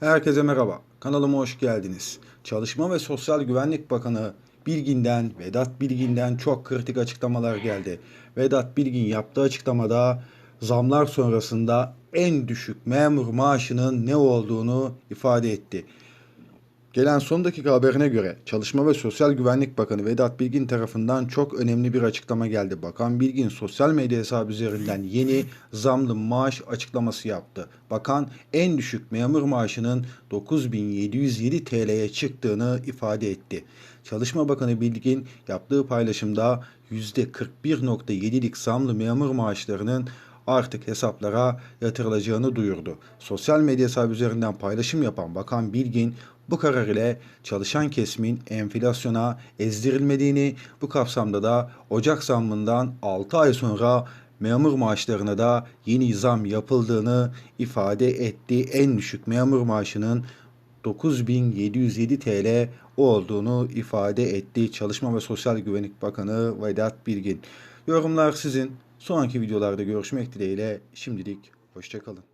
Herkese merhaba. Kanalıma hoş geldiniz. Çalışma ve Sosyal Güvenlik Bakanı Bilgin'den, Vedat Bilgin'den çok kritik açıklamalar geldi. Vedat Bilgin yaptığı açıklamada zamlar sonrasında en düşük memur maaşının ne olduğunu ifade etti. Gelen son dakika haberine göre Çalışma ve Sosyal Güvenlik Bakanı Vedat Bilgin tarafından çok önemli bir açıklama geldi. Bakan Bilgin sosyal medya hesabı üzerinden yeni zamlı maaş açıklaması yaptı. Bakan en düşük memur maaşının 9707 TL'ye çıktığını ifade etti. Çalışma Bakanı Bilgin yaptığı paylaşımda %41.7'lik zamlı memur maaşlarının artık hesaplara yatırılacağını duyurdu. Sosyal medya hesabı üzerinden paylaşım yapan Bakan Bilgin bu karar ile çalışan kesimin enflasyona ezdirilmediğini, bu kapsamda da Ocak zammından 6 ay sonra memur maaşlarına da yeni zam yapıldığını ifade etti. En düşük memur maaşının 9707 TL olduğunu ifade etti. Çalışma ve Sosyal Güvenlik Bakanı Vedat Bilgin. Yorumlar sizin. Sonraki videolarda görüşmek dileğiyle şimdilik hoşçakalın.